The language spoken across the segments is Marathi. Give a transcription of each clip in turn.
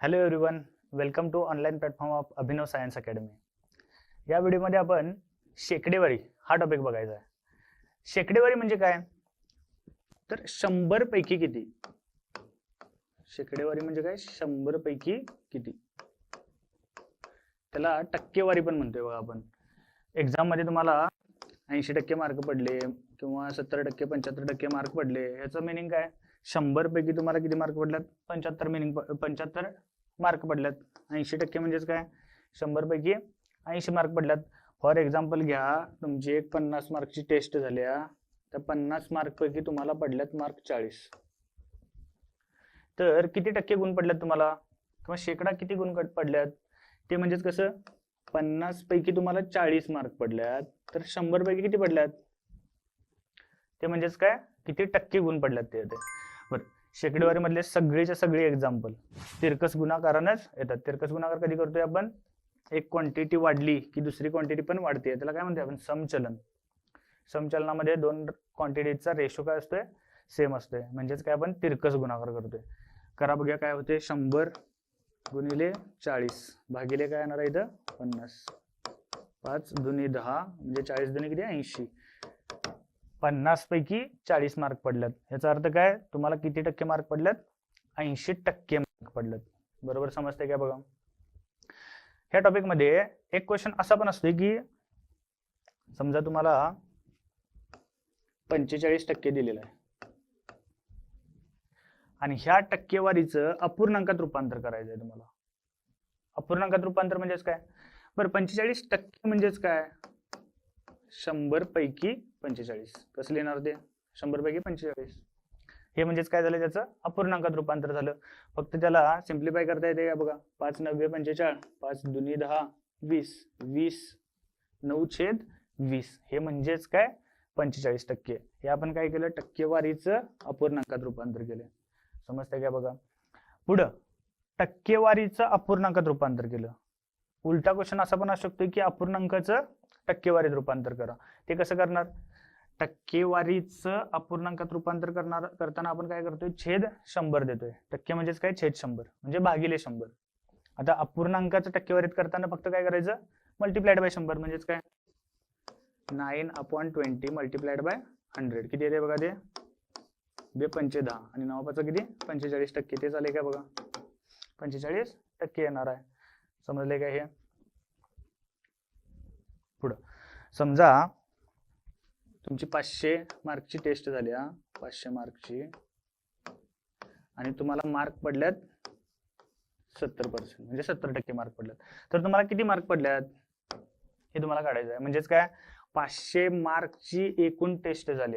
Hello everyone welcome to online platform of Abhinav science academy या व्हिडिओमध्ये आपण शेकडेवारी हा टॉपिक बघायचा आहे. शेकडेवारी म्हणजे काय? तर शंभर पैकी किती? शेकडेवारी म्हणजे काय? शंभर पैकी किती? त्याला टक्केवारी पण म्हणतोय बघा आपण. एक्झाममध्ये तुम्हाला ऐंशी टक्के मार्क पडले किंवा सत्तर टक्के पंच्याहत्तर टक्के मार्क पडले याचं मिनिंग काय? शंभर पैकी तुम्हाला किती मार्क पडल्यात? पंच्याहत्तर मिनिंग पंच्याहत्तर मार्क पडल्यात. ऐंशी टक्के म्हणजेच काय? शंभर पैकी ऐंशी मार्क पडल्यात. फॉर एक्झाम्पल घ्या तुमची एक पन्नास मार्कची टेस्ट झाल्या त्या पन्नास मार्क पैकी तुम्हाला पडल्यात मार्क चाळीस. तर किती टक्के गुण पडल्यात तुम्हाला? किंवा शेकडा किती गुण पडल्यात? ते म्हणजेच कसं? पन्नास पैकी तुम्हाला चाळीस मार्क पडल्यात. तर शंभर पैकी किती पडल्यात? ते म्हणजेच काय? किती टक्के गुण पडल्यात ते बरं. शेकडेवारी मधले सगळीच्या सगळे एक्झाम्पल तिरकस गुणाकारानच येतात. तिरकस गुणाकार कधी करतोय आपण? एक क्वांटिटी वाढली की दुसरी क्वांटिटी पण वाढते. त्याला काय म्हणतोय आपण? समचलन. समचलनामध्ये दोन क्वांटिटीचा रेशो काय असतोय? सेम असतोय. म्हणजेच काय आपण? तिरकस गुणाकार करतोय. करा बघूया काय होते शंभर गुणिले चाळीस. भागिले काय येणार आहे इथं? पन्नास. पाच दुनी दहा म्हणजे चाळीस दुनी किती? ऐंशी. पन्नास पैकी चाळीस मार्क पडल्यात. याचा अर्थ काय? तुम्हाला किती टक्के मार्क पडल्यात? ऐंशी टक्के मार्क पडल्यात. बरोबर समजते काय बघा? ह्या टॉपिकमध्ये एक क्वेश्चन असा पण असतोय की समजा तुम्हाला पंचेचाळीस टक्के दिलेला आहे. आणि ह्या टक्केवारीचं अपूर्णांकात रूपांतर करायचं आहे तुम्हाला. अपूर्णांकात रूपांतर म्हणजेच काय? बरं पंचेचाळीस टक्के म्हणजेच काय? शंभर पैकी पंचेचाळीस. कसं लिहिणार ते? शंभर पैकी पंचेचाळीस. हे म्हणजेच काय झालं त्याचं? अपूर्णांकात रूपांतर झालं. फक्त त्याला सिम्प्लिफाय करता येते का बघा? पाच नव्वे पंचेचाळ पाच दुनी दहा वीस. वीस नऊ छेद वीस. हे म्हणजेच काय? पंचेचाळीस टक्के. हे आपण काय केलं? टक्केवारीचं अपूर्णांकात रूपांतर केलं. समजतंय का बघा? पुढं टक्केवारीचं अपूर्णांकात रूपांतर केलं. उलटा क्वेश्चन असा पण असू शकतो की अपूर्णांकाचं टक्केवारीत रूपांतर करा. ते कसं करणार? टक्केवारीचं अपूर्णांकात रूपांतर करणार करताना आपण काय करतोय? छेद शंभर देतोय. टक्के म्हणजेच काय? छेद शंभर. म्हणजे भागिले शंभर. आता अपूर्णांकाचं टक्केवारीत करताना फक्त काय करायचं? मल्टिप्लाइड बाय शंभर म्हणजेच काय? Nine upon twenty multiplied by hundred किती येते बघा ते? बे पंचे दहा आणि नवापाचं किती? पंचेचाळीस टक्के. ते चालेल काय बघा? पंचेचाळीस टक्के येणार आहे. समजले काय हे? पुढं. समजा तुमची पाचशे मार्कची टेस्ट झाली हा. पाचशे मार्कची. आणि तुम्हाला मार्क पडल्यात सत्तर पर्सेंट. म्हणजे सत्तर टक्के मार्क पडल्यात. तर तुम्हाला किती मार्क पडल्यात? हे तुम्हाला काढायचं आहे. म्हणजेच काय? पाचशे मार्कची एकूण टेस्ट झाली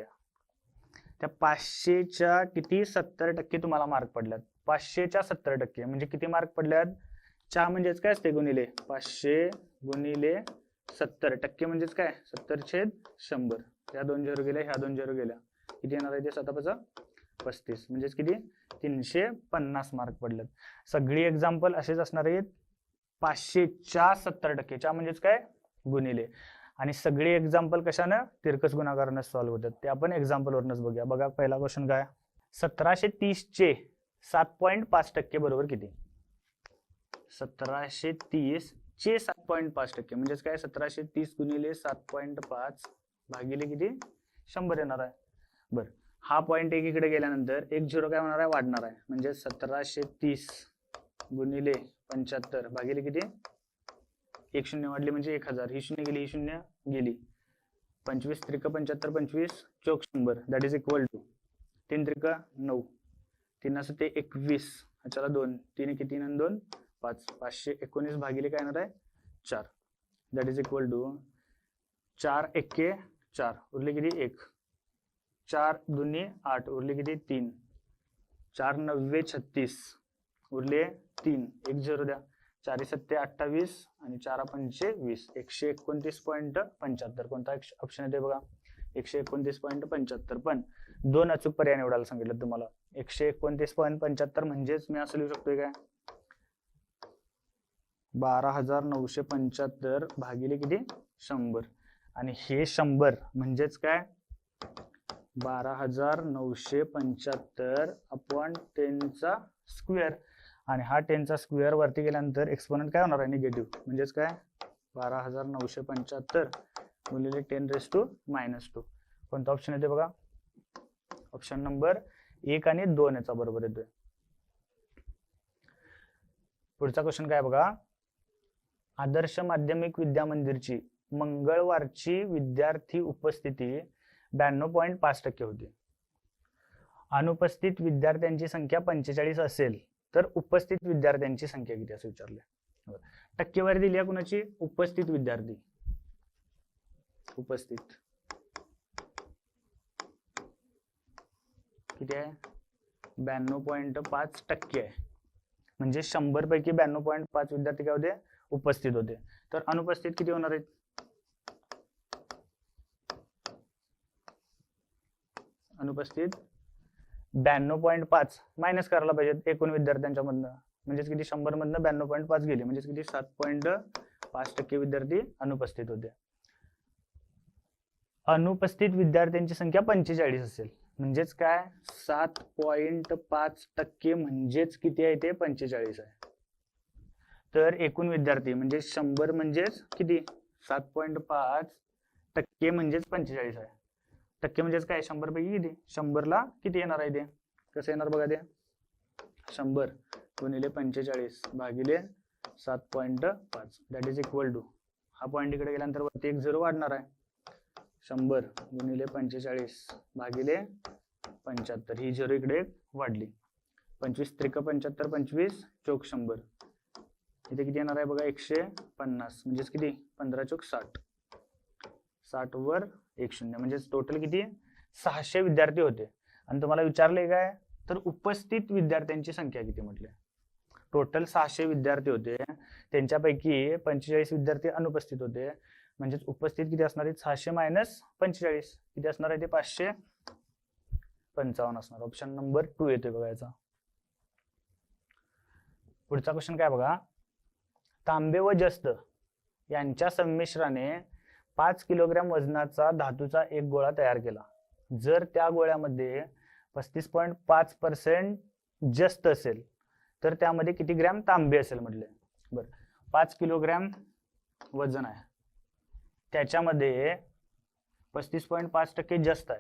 त्या पाचशेच्या किती सत्तर टक्के तुम्हाला मार्क पडल्यात. पाचशेच्या सत्तर टक्के म्हणजे किती मार्क पडल्यात? चा म्हणजेच काय असते गुणिले? पाचशे गुणिले सत्तर. टक्के म्हणजेच काय? सत्तर छेद शंभर. ह्या दोन झिरो गेल्या ह्या दोन झिरो गेल्या. किती येणार आहे ते? सतापाचं पस्तीस. म्हणजेच किती? तीनशे पन्नास मार्क पडलेत सगळी एक्झाम्पल असेच असणार आहेत. पाचशेच्या सत्तर टक्के. च्या म्हणजेच काय? गुणिले. आणि सगळे एक्झाम्पल कशानं? तिरकस गुणाकारानं सॉल्व्ह होतात. ते आपण एक्झाम्पल वरूनच बघूया. बघा पहिला क्वेश्चन काय? सतराशे तीस चे सात पॉईंट पाच टक्के बरोबर किती? सतराशे तीस चे सात पॉईंट पाच टक्के. म्हणजेच काय? सतराशे तीस गुणिले सात पॉईंट पाच भागिले किती? शंभर येणार आहे. बरं. हा पॉईंट एक इकडे गेल्यानंतर एक झिरो काय होणार आहे? वाढणार आहे. म्हणजे सतराशे तीस गुणिले पंच्याहत्तर भागिले किती? एक शून्य वाढले म्हणजे एक हजार. ही शून्य गेली ही शून्य गेली. पंचवीस त्रिक पंच्याहत्तर पंचवीस चौक शंभर. दॅट इज इक्वल टू तीन त्रिक नऊ. तीन असं ते एकवीस. ह्याच्याला दोन. तीन किती तीन आणि दोन? पाच. पाचशे एकोणीस भागिले काय येणार आहे? चार. दॅट इज इक्वल टू चार एक्के चार. उरले किती? एक. चार दोन्ही आठ. उरले किती? तीन. चार नव्वे छत्तीस. उरले तीन. एक झिरो द्या. चारी सत्ते अठ्ठावीस आणि चार पंचे वीस एकशे एकोणतीस पॉईंट पंच्याहत्तर. कोणता ऑप्शन येते बघा? एकशे एकोणतीस पॉईंट पंच्याहत्तर. पण दोन अचूक पर्याय निवडायला सांगितलं तुम्हाला. एकशे एकोणतीस पॉईंट पंच्याहत्तर म्हणजेच मी असं लिहू शकतोय काय? बारा हजार नऊशे पंच्याहत्तर भागिले किती? शंभर. आणि हे शंभर म्हणजेच काय? बारा हजार नऊशे पंच्याहत्तर अपॉन टेनचा स्क्वेअर. आणि हा टेनचा स्क्वेअर वरती गेल्यानंतर एक्सपोनंट काय होणार आहे? निगेटिव्ह म्हणजेच काय? बारा हजार नऊशे पंच्याहत्तर गुणिले ten raise to minus two कोणता ऑप्शन येते बघा? ऑप्शन नंबर एक आणि दोन याचा बरोबर येतोय. पुढचा क्वेश्चन काय बघा? आदर्श माध्यमिक विद्या मंदिरची मंगळवारची विद्यार्थी उपस्थिती ब्याण्णव पॉईंट पाच टक्के होती. अनुपस्थित विद्यार्थ्यांची संख्या पंचेचाळीस असेल. तर उपस्थित विद्यार्थ्यांची संख्या किती असं विचारले टक्केवारी दिली आहे कुणाची? उपस्थित विद्यार्थी. उपस्थित. किती आहे? ब्याण्णव पॉईंट पाच टक्के आहे. म्हणजे शंभर पैकी ब्याण्णव पॉईंट पाच विद्यार्थी काय होते? उपस्थित होते. तर अनुपस्थित किती होणार आहेत? अनुपस्थित ब्याण्णव पॉईंट पाच मायनस करायला पाहिजे एकूण विद्यार्थ्यांच्या मधनं. म्हणजेच किती? शंभर मधनं ब्याण्णव पॉईंट पाच गेले. म्हणजेच किती? सात पॉईंट पाच टक्के विद्यार्थी अनुपस्थित होते. अनुपस्थित विद्यार्थ्यांची संख्या पंचेचाळीस असेल. म्हणजेच काय? सात पॉइंट पाच टक्के म्हणजेच किती आहे ते? पंचेचाळीस आहे. तर एकूण विद्यार्थी म्हणजे शंभर म्हणजेच किती? सात पॉईंट पाच टक्के म्हणजेच पंचेचाळीस आहे. टक्के म्हणजेच काय? शंभर पैकी किती? शंभरला किती येणार आहे ते? कसं येणार बघा ते? शंभर गुणिले पंचेचाळीस भागिले सात पॉईंट पाच. दॅट इज इक्वल टू हा पॉईंट इकडे गेल्यानंतर वरती एक झिरो वाढणार आहे. शंभर गुणिले पंचेचाळीस भागिले पंच्याहत्तर. ही झिरो इकडे वाढली. पंचवीस त्रिक पंच्याहत्तर पंचवीस चौक शंभर. इथे किती येणार आहे बघा? एकशे पन्नास. म्हणजेच किती? पंधरा चौक साठ. साठ वर एक शून्य. म्हणजेच टोटल किती? सहाशे विद्यार्थी होते. आणि तुम्हाला विचारले काय? तर उपस्थित विद्यार्थ्यांची संख्या किती म्हटले? टोटल सहाशे विद्यार्थी होते. त्यांच्यापैकी पंचेचाळीस विद्यार्थी अनुपस्थित होते. म्हणजेच उपस्थित किती असणार आहेत? सहाशे मायनस पंचेचाळीस. किती असणार आहे ते? पाचशे पंचावन्न असणार. ऑप्शन नंबर टू येतोय बघायचा पुढचा क्वेश्चन काय बघा? तांबे व जस्त यांच्या संमिश्राने पाच किलोग्रॅम वजनाचा धातूचा एक गोळा तयार केला. जर त्या गोळ्यामध्ये पस्तीस पॉईंट पाच पर्सेंट जस्त असेल तर त्यामध्ये किती ग्रॅम तांबे असेल म्हटले? बर पाच किलोग्रॅम वजन आहे. त्याच्यामध्ये पस्तीस पॉईंट पाच टक्के जास्त आहे.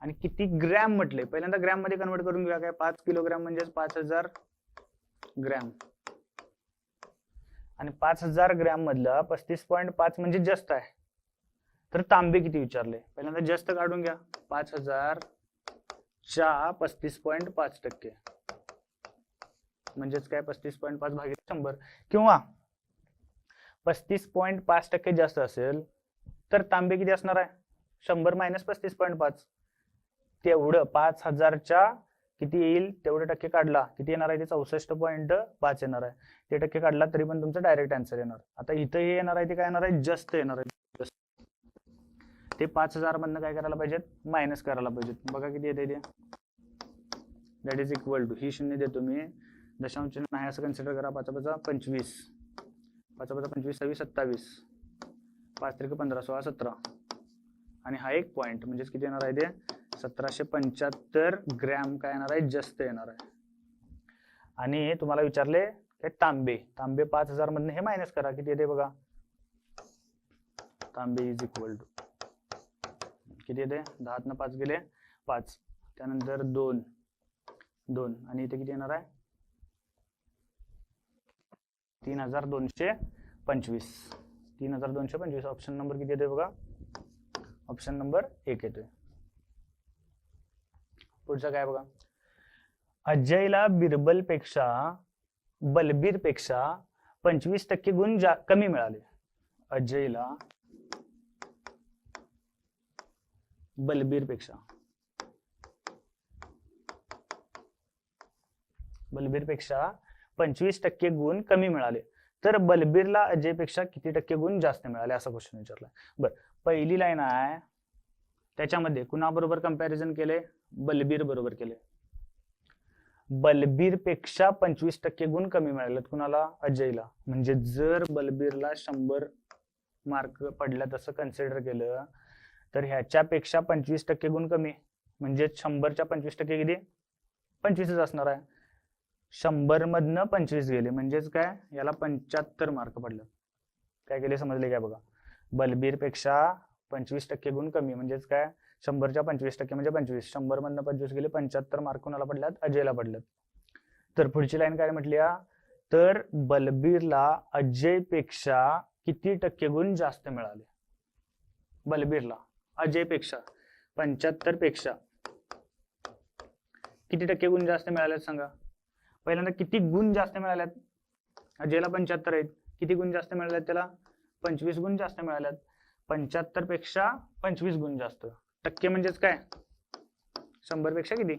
आणि किती ग्रॅम म्हटले? पहिल्यांदा ग्रॅममध्ये कन्वर्ट करून घेऊया काय? पाच किलोग्रॅम म्हणजेच पाच हजार ग्रॅम. आणि पाच हजार ग्रॅम मधलं पस्तीस पॉईंट पाच म्हणजे जास्त आहे. तर तांबे किती विचारले? पहिल्यांदा जास्त काढून घ्या. पाच हजार च्या पस्तीस पॉईंट पाच टक्के. म्हणजेच काय? पस्तीस पॉईंट पाच भागिले शंभर. किंवा पस्तीस पॉईंट पाच टक्के जास्त असेल तर तांबे किती असणार आहे? शंभर मायनस पस्तीस पॉईंट पाच. तेवढं पाच हजारच्या किती येईल? तेवढे टक्के काढला. किती येणार आहे? ते चौसष्ट पॉईंट पाच येणार आहे. ते टक्के काढला तरी पण तुमचं डायरेक्ट आन्सर येणार. आता इथं हे येणार आहे ते काय येणार आहे? जास्त येणार आहे. ते पाच हजार मधनं काय करायला पाहिजेत? मायनस करायला पाहिजेत. बघा किती येते ते. दॅट इज इक्वल टू ही शून्य देतो मी. दशांश चिन्ह नाही असं कन्सिडर करा. पाच पाचा पंचवीस. पाच पाचा पंचवीस सव्वीस सत्तावीस. पाच तारीख पंधरा सोळा सतरा. आणि हा एक पॉईंट म्हणजेच किती येणार आहे ते? सतराशे पंच्याहत्तर ग्रॅम काय येणार आहे? जास्त येणार आहे. आणि तुम्हाला विचारले काय तांबे. तांबे पाच हजार मधनं हे मायनस करा. किती येते बघा? तांबे इज इक्वल टू किती येते? दहातनं पाच गेले पाच. त्यानंतर दोन. दोन. आणि इथे किती येणार आहे? तीन हजार दोनशे पंचवीस. तीन हजार दोनशे पंचवीस. ऑप्शन नंबर किती येतोय बघा? ऑप्शन नंबर एक येतोय. पुढचं काय बघा? अजयला बिरबलपेक्षा बलबीरपेक्षा पंचवीस टक्के गुण जा कमी मिळाले. अजयला बलबीरपेक्षा. बलबीरपेक्षा पंचवीस टक्के गुण कमी मिळाले. तर बलबीरला अजयपेक्षा किती टक्के गुण जास्त मिळाले? असा क्वेश्चन विचारला. बर पहिली लाईन आहे. त्याच्यामध्ये कुणाबरोबर कंपॅरिझन केले? बलबीर बरोबर केले. बलबीरपेक्षा पंचवीस टक्के गुण कमी मिळालेत कुणाला? अजयला. म्हणजे जर बलबीरला शंभर मार्क पडल्यात असं कन्सिडर केलं तर ह्याच्यापेक्षा पंचवीस टक्के गुण कमी. म्हणजे शंभरच्या पंचवीस टक्के किती? पंचवीसच असणार आहे. शंभर मधनं पंचवीस गेले. म्हणजेच काय? याला पंच्याहत्तर मार्क पडले. काय केले? समजले काय बघा? बलबीरपेक्षा पंचवीस टक्के गुण कमी. म्हणजेच काय? शंभरच्या पंचवीस टक्के म्हणजे पंचवीस. शंभर मधनं पंचवीस गेले पंच्याहत्तर मार्क कोणाला पडल्यात? अजयला पडल्यात. तर पुढची लाईन काय म्हटली तर बलबीरला अजयपेक्षा किती टक्के गुण जास्त मिळाले? बलबीरला. अजयपेक्षा पंच्याहत्तरपेक्षा किती टक्के गुण जास्त मिळालेत सांगा? पहिल्यांदा किती गुण जास्त मिळाल्यात अजयला पंच्याहत्तर आहेत. किती गुण जास्त मिळाल्यात त्याला? पंचवीस गुण जास्त मिळाल्यात पंच्याहत्तरपेक्षा पंचवीस गुण जास्त. टक्के म्हणजेच काय? शंभरपेक्षा किती?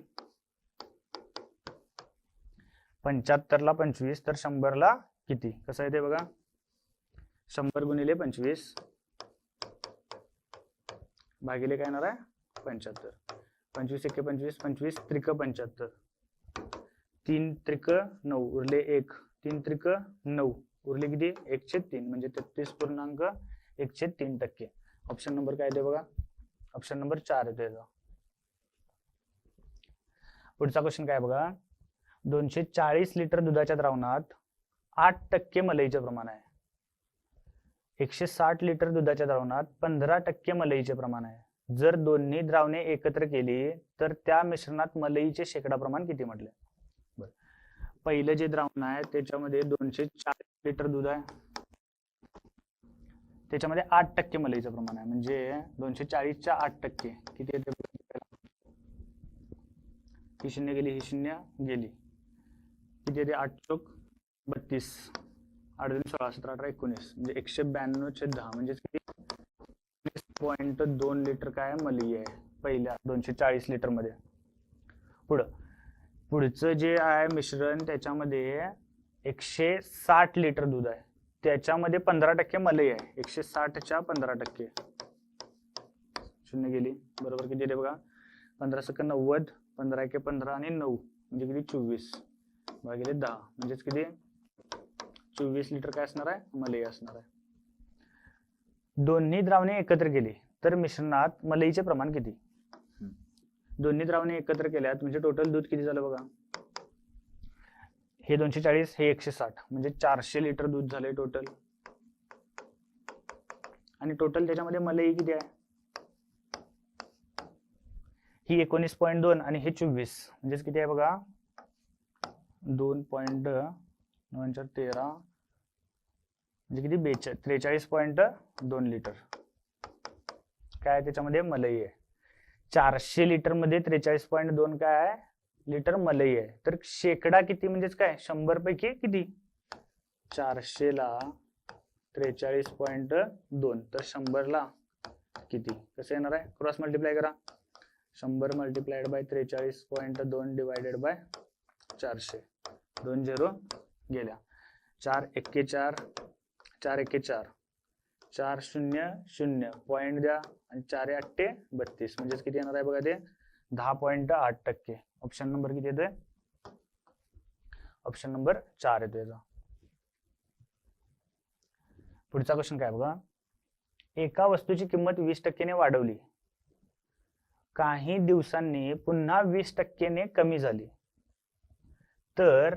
पंच्याहत्तरला पंचवीस तर शंभरला किती? कसं आहे ते बघा. शंभर गुणिले पंचवीस. भागिले काय येणार आहे? पंच्याहत्तर. पंचवीस एके पंचवीस पंचवीस त्रिक पंच्याहत्तर. तीन त्रिक नऊ उरले एक. तीन त्रिक नऊ उरले किती? एकशे तीन म्हणजे तेहतीस पूर्णांक एकशे तीन टक्के. ऑप्शन नंबर काय येते बघा? ऑप्शन नंबर चार येतो याचा. पुढचा क्वेश्चन काय बघा? दोनशे चाळीस लिटर दुधाच्या द्रावणात आठ टक्के मलईचे प्रमाण आहे. एकशे साठ लिटर दुधाच्या द्रावणात पंधरा टक्के मलईचे प्रमाण आहे. जर दोन्ही द्रावणे एकत्र केली तर त्या मिश्रणात मलईचे शेकडा प्रमाण किती म्हटले? बरं. पहिलं जे द्रावण आहे त्याच्यामध्ये दोनशे चार लिटर दूध आहे. त्याच्यामध्ये आठ टक्के मलईचं प्रमाण आहे. म्हणजे दोनशे चाळीसच्या आठ टक्के. किती येते ही शून्य गेली ही शून्य गेली. किती येते? आठ चोक बत्तीस. अडतीस सोळा सतरा अठरा एकोणीस म्हणजे एकशे ब्याण्णव दहा. म्हणजेच किती पॉईंट दोन लिटर काय मलई आहे पहिल्या दोनशे चाळीस लिटरमध्ये. पुढं. पुढचं जे आहे मिश्रण त्याच्यामध्ये एकशे साठ लिटर दूध आहे. त्याच्यामध्ये पंधरा टक्के मलई आहे. एकशे साठच्या पंधरा टक्के. शून्य गेली. बरोबर किती येते बघा? पंधरा सक नव्वद पंधरा एके पंधरा आणि नऊ म्हणजे किती? चोवीस. भागिले दहा. म्हणजेच किती? चोवीस लिटर काय असणार आहे? मलई असणार आहे. दोन्ही द्रावणे एकत्र केली तर मिश्रणात मलईचे प्रमाण किती? दोन्ही द्रावणे एकत्र केल्यात म्हणजे टोटल दूध किती झालं बघा? हे दोनशे चाळीस हे एकशे साठ म्हणजे चारशे लिटर दूध झालंय टोटल आणि टोटल त्याच्यामध्ये मलई किती आहे? ही एकोणीस पॉईंट दोन आणि हे चोवीस म्हणजेच किती आहे बघा? दोन पॉईंट चार तेरा म्हणजे किती? बेचा त्रेचाळीस पॉईंट दोन लिटर. काय त्याच्यामध्ये? मलई आहे. चारशे लिटरमध्ये त्रेचाळीस पॉईंट दोन काय आहे? लिटर मलई आहे. तर शेकडा किती म्हणजेच काय? शंभर पैकी किती? चारशे ला त्रेचाळीस पॉईंट दोन. तर शंभरला किती? कसं येणार आहे? क्रॉस मल्टिप्लाय करा. शंभर मल्टिप्लाइड बाय त्रेचाळीस पॉईंट दोन डिवायडेड बाय चारशे. दोन झिरो गेल्या. चार एक्के चार चार एके चार. चार शून्य शून्य. पॉईंट द्या आणि चार अठ्ठे बत्तीस. म्हणजेच किती येणार आहे बघा ते? दहा पॉईंट आठ टक्के. ऑप्शन नंबर किती येतोय? ऑप्शन नंबर चार येतो याचा. पुढचा क्वेश्चन काय बघा? एका वस्तूची किंमत वीस टक्क्याने वाढवली. काही दिवसांनी पुन्हा वीस टक्क्याने कमी झाली. तर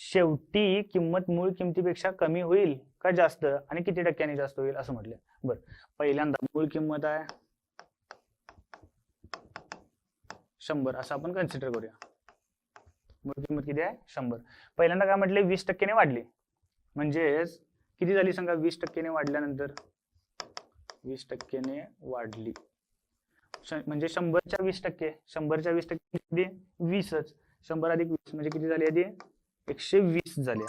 शेवटी किंमत मूळ किमतीपेक्षा कमी होईल का जास्त? आणि किती टक्क्याने जास्त होईल असं म्हटलं. बरं. पहिल्यांदा मूळ किंमत आहे शंभर. असं आपण कन्सिडर करूया. मूळ किंमत किती आहे? शंभर. पहिल्यांदा काय म्हटले? वीस टक्क्याने वाढली. म्हणजेच किती झाली सांगा? वीस टक्क्याने वाढल्यानंतर वीस टक्क्याने वाढली. म्हणजे शंभरच्या वीस टक्के. शंभरच्या वीस टक्के वीसच. शंभर अधिक वीस म्हणजे किती झाली आधी? एकशे वीस झाल्या.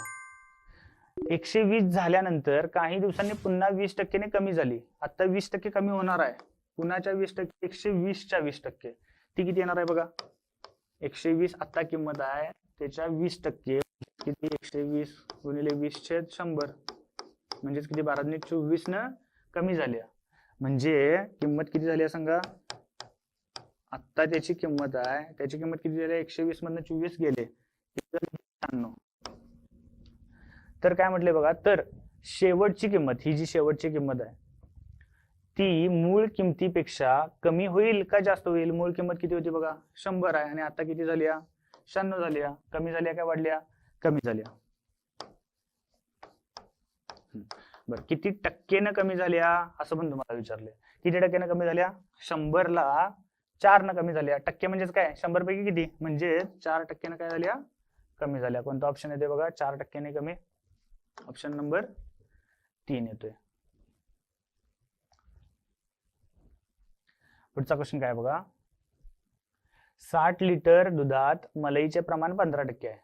एकशे वीस झाल्यानंतर काही दिवसांनी पुन्हा वीस टक्क्याने कमी झाली. आता वीस टक्के कमी होणार आहे. पुन्हाच्या वीस टक्के एकशे वीसच्या वीस टक्के. ती किती येणार आहे बघा? एकशे वीस आता किंमत आहे. त्याच्या वीस टक्के किती? एकशे वीस गुणिले वीस छेद शंभर. म्हणजेच किती? बारा चोवीस न कमी झाल्या. म्हणजे किंमत किती झाली सांगा? आत्ता त्याची किंमत आहे. त्याची किंमत किती झाली? एकशे वीस मधनं चोवीस गेले. शहाण्णव तर काय म्हटले बघा तर शेवटची किंमत ही जी शेवटची किंमत आहे ती मूळ किमतीपेक्षा कमी होईल का जास्त होईल? मूळ किंमत किती होती बघा? शंभर आहे. आणि आता किती झाली शहाण्णव झाली कमी झाली काय वाढल्या कमी झाली बर बरं किती टक्केनं कमी झाल्या असं पण तुम्हाला विचारले किती टक्क्यानं कमी झाल्या शंभरला चार न कमी झाल्या टक्के म्हणजेच काय? शंभर पैकी किती? म्हणजे चार टक्क्यानं काय झाल्या कमी झाल्या. कोणता ऑप्शन येते बघा? चार टक्क्याने कमी. ऑप्शन नंबर तीन येतोय. पुढचा क्वेश्चन काय बघा? साठ लिटर दुधात मलईचे प्रमाण पंधरा टक्के आहे.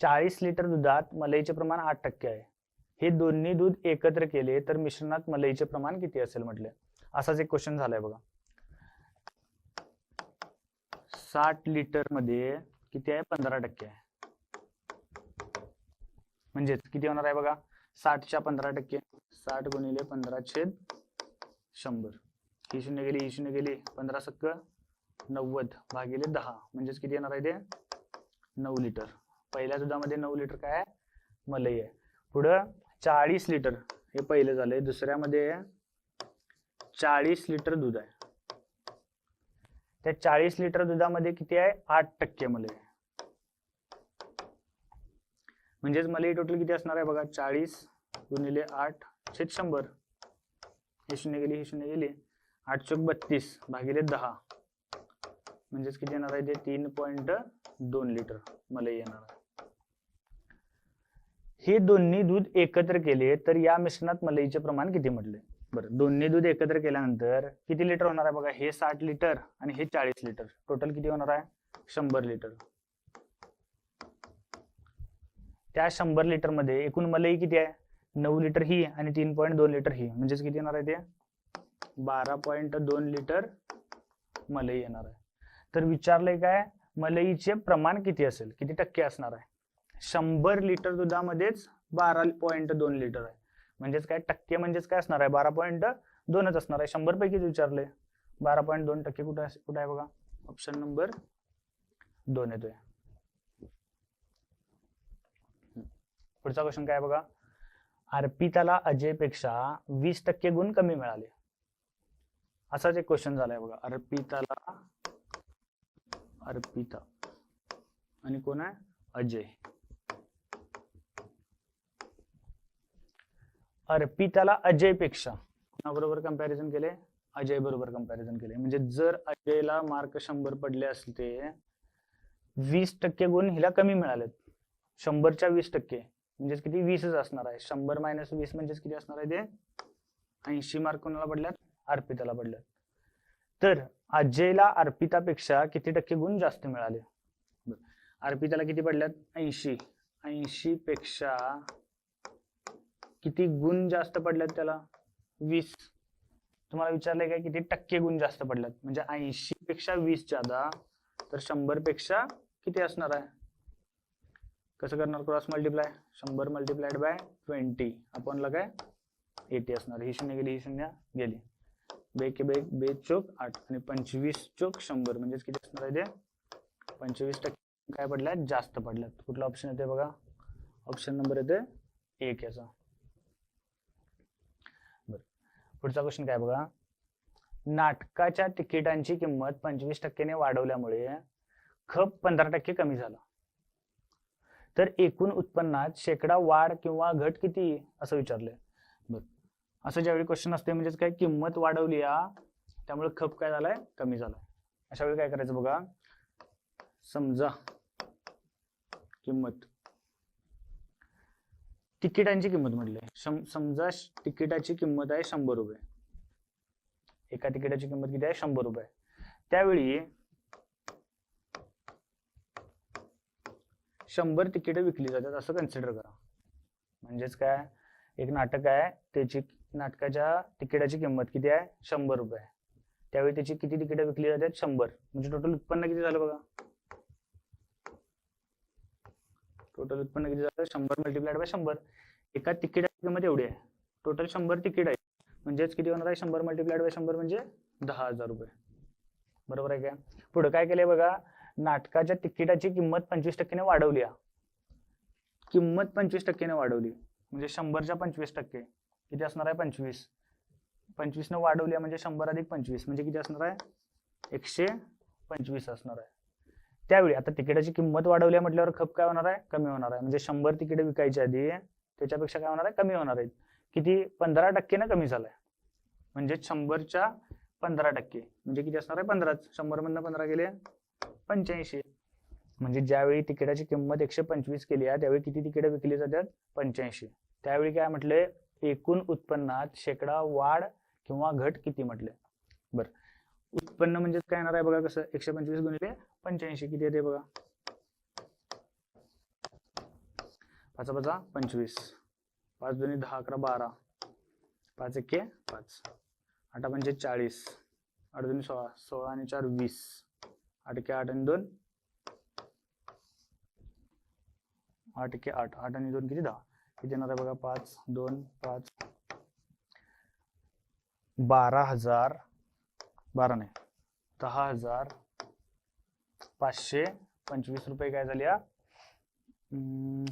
चाळीस लिटर दुधात मलईचे प्रमाण आठ टक्के आहे. हे दोन्ही दूध एकत्र केले तर मिश्रणात मलईचे प्रमाण किती असेल म्हटले? असाच एक क्वेश्चन झालाय बघा. साठ लिटरमध्ये किती आहे? पंधरा टक्के. आहे म्हणजेच किती होणार आहे बघा? साठच्या पंधरा टक्के. साठ गुणिले पंधरा छेद शंभर. ही शून्य गेली ही शून्य गेली. पंधरा सक्क नव्वद भागिले दहा. म्हणजेच किती येणार आहे ते? नऊ लिटर. पहिल्या दुधामध्ये नऊ लिटर काय आहे? मलई आहे. पुढं चाळीस लिटर हे पहिलं झालंय. दुसऱ्यामध्ये चाळीस लिटर दूध आहे. त्या चाळीस लिटर दुधामध्ये किती आहे? आठ टक्के मलई म्हणजेच मलई टोटल किती असणार आहे बघा? चाळीस गुणिले आठ छेद शंभर. हे शून्य गेली हे शून्य गेली. आठ चौक बत्तीस भागिले दहा. म्हणजेच किती येणार आहे? ते तीन पॉइंट दोन लिटर मलई येणार आहे. हे दोन्ही दूध एकत्र केले तर या मिश्रणात मलईचे प्रमाण किती म्हटले? बरं दोन्ही दूध एकत्र केल्यानंतर किती लिटर होणार आहे बघा? हे साठ लिटर आणि हे चाळीस लिटर. टोटल किती होणार आहे? शंभर लिटर. त्या शंभर लिटरमध्ये एकूण मलई किती आहे? नऊ लिटर ही आणि तीन पॉईंट दोन लिटर ही. म्हणजेच किती येणार आहे ते? बारा पॉईंट दोन लिटर मलई येणार आहे. तर विचारलंय काय? मलईचे प्रमाण किती असेल? किती टक्के असणार आहे? शंभर लिटर दुधामध्येच बारा पॉईंट दोन लिटर आहे. म्हणजेच काय? टक्के म्हणजेच काय असणार आहे? बारा पॉईंट दोनच असणार आहे. शंभर पैकीच विचारले. बारा पॉईंट दोन टक्के कुठे कुठे आहे बघा? ऑप्शन नंबर दोन येतोय. पुढचा क्वेश्चन काय आहे बघा? अर्पिताला अजयपेक्षा वीस टक्के गुण कमी मिळाले. असाच एक क्वेश्चन झालाय बघा. अर्पिताला अर्पिता. आणि कोण आहे? अजय. अर्पिताला अजयपेक्षा. बरोबर कंपॅरिझन केले? अजय बरोबर कंपॅरिझन केले. म्हणजे जर अजयला मार्क शंभर पडले असते वीस टक्के गुण हिला कमी मिळालेत. शंभरच्या वीस टक्के. म्हणजेच किती? वीसच असणार आहे. शंभर मायनस वीस म्हणजेच किती असणार आहे ते? ऐंशी मार्क कोणाला पडल्यात? अर्पिताला पडल्यात. तर अजयला अर्पितापेक्षा किती टक्के गुण जास्त मिळाले? अर्पिताला किती पडल्यात? ऐंशी. ऐंशी पेक्षा किती गुण जास्त पडल्यात त्याला? वीस. तुम्हाला विचारलंय काय किती टक्के गुण जास्त पडल्यात? म्हणजे ऐंशी पेक्षा वीस जादा तर शंभरपेक्षा किती असणार आहे? कसं करणार? Cross multiply. शंभर मल्टिप्लाइड बाय ट्वेंटी. आपणला काय? एटी असणार. ही शून्य गेली ही शून्य गेली. बेक बेक बे बे चोक आठ. आणि पंचवीस चोक शंभर. म्हणजेच किती असणार आहे ते? पंचवीस टक्के काय पडल्यात? जास्त पडल्यात. कुठला ऑप्शन येते बघा? ऑप्शन नंबर येते एक याचा बर पुढचा क्वेश्चन काय बघा? नाटकाच्या तिकिटांची किंमत पंचवीस टक्क्याने वाढवल्यामुळे खप पंधरा टक्के कमी झाला. तर एकूण उत्पन्नात शेकडा वाढ किंवा घट किती असं विचारलंय? बर असं ज्यावेळी क्वेश्चन असते म्हणजेच काय? किंमत वाढवली या त्यामुळे खप काय झालाय? कमी झालाय. अशा वेळी काय करायचं बघा? समजा किंमत. तिकिटांची किंमत म्हटली समजा तिकिटाची किंमत आहे शंभर रुपये. एका तिकिटाची किंमत किती आहे? शंभर रुपये. त्यावेळी शंभर तिकीट विकली जातात असं कन्सिडर करा. म्हणजेच काय? एक नाटक आहे त्याची नाटकाच्या तिकिटाची किंमत किती आहे? शंभर रुपये. त्यावेळी त्याची किती तिकीट विकली जातात? शंभर. म्हणजे टोटल उत्पन्न किती झालं बघा? टोटल उत्पन्न किती झालं? शंभर मल्टिप्लाइड बाय शंभर. एका तिकीटाची किंमत एवढी आहे. टोटल शंभर तिकीट आहे म्हणजेच किती होणार आहे? शंभर मल्टिप्लाइड बाय शंभर म्हणजे दहा हजार रुपये. बरोबर आहे काय पुढे काय केलंय बघा? नाटकाच्या तिकिटाची किंमत पंचवीस टक्क्याने वाढवली किंमत पंचवीस टक्क्याने वाढवली. म्हणजे शंभरच्या पंचवीस टक्के. किती असणार आहे? पंचवीस. पंचवीस न वाढवली म्हणजे शंभर अधिक पंचवीस. म्हणजे किती असणार आहे? एकशे पंचवीस असणार आहे. त्यावेळी आता तिकिटाची किंमत वाढवली म्हटल्यावर खप काय होणार आहे? कमी होणार आहे. म्हणजे शंभर तिकीट विकायची आधी त्याच्यापेक्षा काय होणार आहे? कमी होणार आहेत. किती? पंधरा टक्केनं कमी झालाय. म्हणजे शंभरच्या पंधरा टक्के. म्हणजे किती असणार आहे? पंधराच. शंभर मधनं पंधरा गेले पंच्याऐंशी. म्हणजे ज्यावेळी तिकिटाची किंमत एकशे पंचवीस केली आहे त्यावेळी किती तिकीट विकली जातात? पंच्याऐंशी. त्यावेळी काय म्हटले? एकूण उत्पन्नात शेकडा वाढ किंवा घट किती म्हटले? बर. उत्पन्न म्हणजे काय येणार आहे बघा कसं? एकशे पंचवीस गुणिले पंच्याऐंशी किती येते बघा? पाच पाचा पंचवीस. पाच दोन्ही दहा अकरा बारा. पाच एके पाच. आठ पंचे चाळीस. आठ दोन्ही सोळा. सोळा आणि चार वीस. आठके आठ आणि दोन. आठ आठ. आठ आणि दोन किती? दहा. किती येणार आहे बघा? पाच दोन पाच. बारा हजार बारा नाही. दहा हजार पाचशे पंचवीस रुपये काय झाले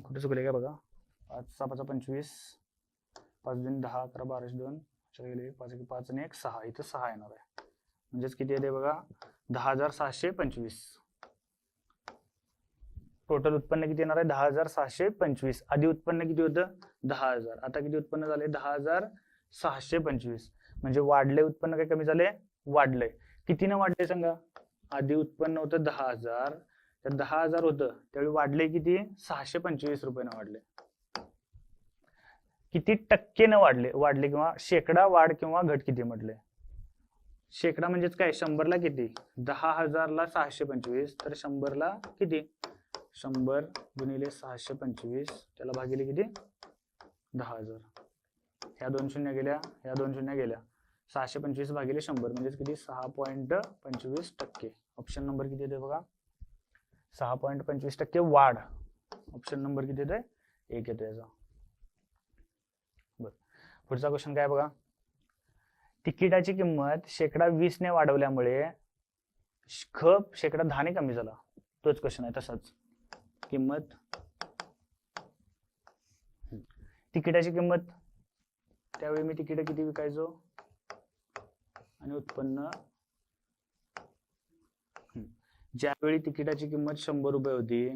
कुठे चुकले काय बघा? पाच सहा पाच पंचवीस. पाच दोन दहा अकरा बाराशे दोन. गेले. पाच एक पाच आणि एक सहा. इथं सहा येणार आहे. म्हणजेच किती येते बघा? दहा हजार सहाशे पंचवीस. टोटल उत्पन्न किती येणार आहे? दहा हजार सहाशे पंचवीस. आधी उत्पन्न किती होतं? दहा हजार. आता किती उत्पन्न झाले? दहा हजार सहाशे पंचवीस. म्हणजे वाढले उत्पन्न काय कमी झाले वाढले कितीनं वाढले सांगा? आधी उत्पन्न होतं दहा हजार. तर दहा हजार होतं. त्यावेळी वाढले किती? सहाशे पंचवीस रुपयानं वाढले. किती टक्केनं वाढले? वाढले किंवा शेकडा वाढ किंवा घट किती म्हटले? शेकडा म्हणजेच काय? शंभरला किती? दहा हजारला सहाशे पंचवीस. तर शंभरला किती? शंभर गुणिले सहाशे पंचवीस. त्याला भागिले किती? दहा हजार. ह्या दोन शून्य गेल्या. ह्या दोन शून्य गेल्या. सहाशे पंचवीस भागिले शंभर म्हणजेच किती? सहा पॉईंट पंचवीस टक्के. ऑप्शन नंबर किती येतोय बघा? सहा पॉईंट पंचवीस टक्के वाढ. ऑप्शन नंबर किती येतोय? एक येतो याचा. बर. पुढचा क्वेश्चन काय बघा? तिकिटाची किंमत शेकडा वीस ने वाढवल्यामुळे खप शेकडा दहा ने कमी झाला. तोच क्वेश्चन आहे तसाच. किंमत? तिकिटाची किंमत? त्यावेळी मी तिकीट किती विकायचो? आणि उत्पन्न? ज्यावेळी तिकिटाची किंमत शंभर रुपये होती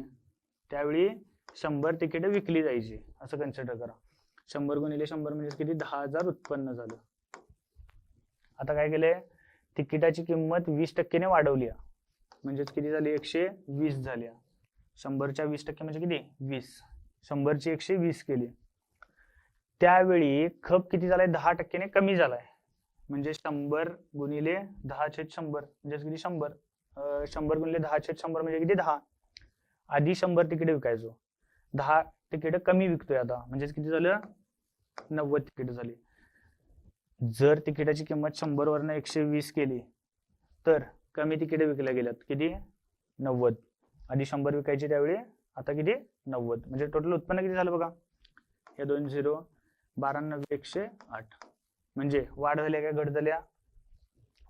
त्यावेळी शंभर तिकीट विकली जायची. असं कन्सिडर करा. शंभर गुणिले शंभर म्हणजे किती? दहा हजार उत्पन्न झालं. आता काय केलंय? तिकिटाची किंमत वीस टक्केने वाढवली म्हणजेच किती झाली? एकशे वीस झाली शंभरच्या वीस टक्के म्हणजे किती? वीस. शंभरची एकशे वीस केली. त्यावेळी खप किती झालाय? दहा टक्क्याने कमी झालाय. म्हणजे शंभर गुणिले दहा छेद शंभर म्हणजेच किती? शंभर. शंभर गुणले दहा छेद शंभर म्हणजे किती? दहा. आधी शंभर तिकीट विकायचो. दहा तिकीट कमी विकतोय आता. म्हणजेच किती झालं? नव्वद तिकीट झाली. जर तिकिटाची किंमत शंभर वरनं एकशे वीस केली तर कमी तिकीट विकल्या गेल्यात. किती? नव्वद. आधी शंभर विकायची त्यावेळी आता किती? नव्वद. म्हणजे टोटल उत्पन्न किती झालं बघा? हे दोन झिरो बारा नव्वे एकशे आठ. म्हणजे वाढ झाल्या काय घट झाल्या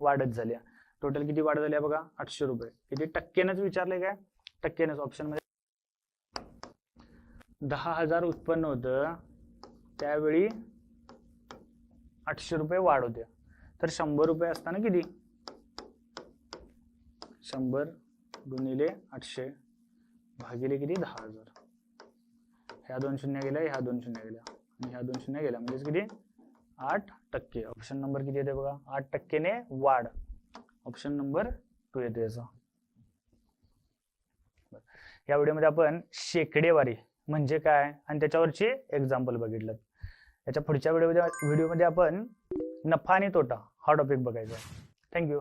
वाढत झाल्या टोटल किती वाढ झाली बघा? आठशे रुपये. किती टक्क्यानंच विचारले काय? टक्क्यानंच ऑप्शनमध्ये दहा हजार उत्पन्न होतं. त्यावेळी आठशे रुपये वाढ होते. तर शंभर रुपये असताना किती? शंभर गुणिले आठशे भागिले किती? दहा हजार. ह्या दोन शून्य गेल्या ह्या दोन शून्य गेल्या. आणि ह्या दोन शून्य गेल्या. म्हणजेच किती? आठ टक्के. ऑप्शन नंबर किती येते बघा? आठ टक्केने वाढ. ऑप्शन नंबर टू येतो याचा. या व्हिडिओमध्ये आपण शेकडेवारी म्हणजे काय? आणि त्याच्यावरचे एक्झाम्पल बघितलं. याच्या पुढच्या व्हिडिओमध्ये व्हिडिओमध्ये आपण नफा आणि तोटा हा टॉपिक बघायचा थँक्यू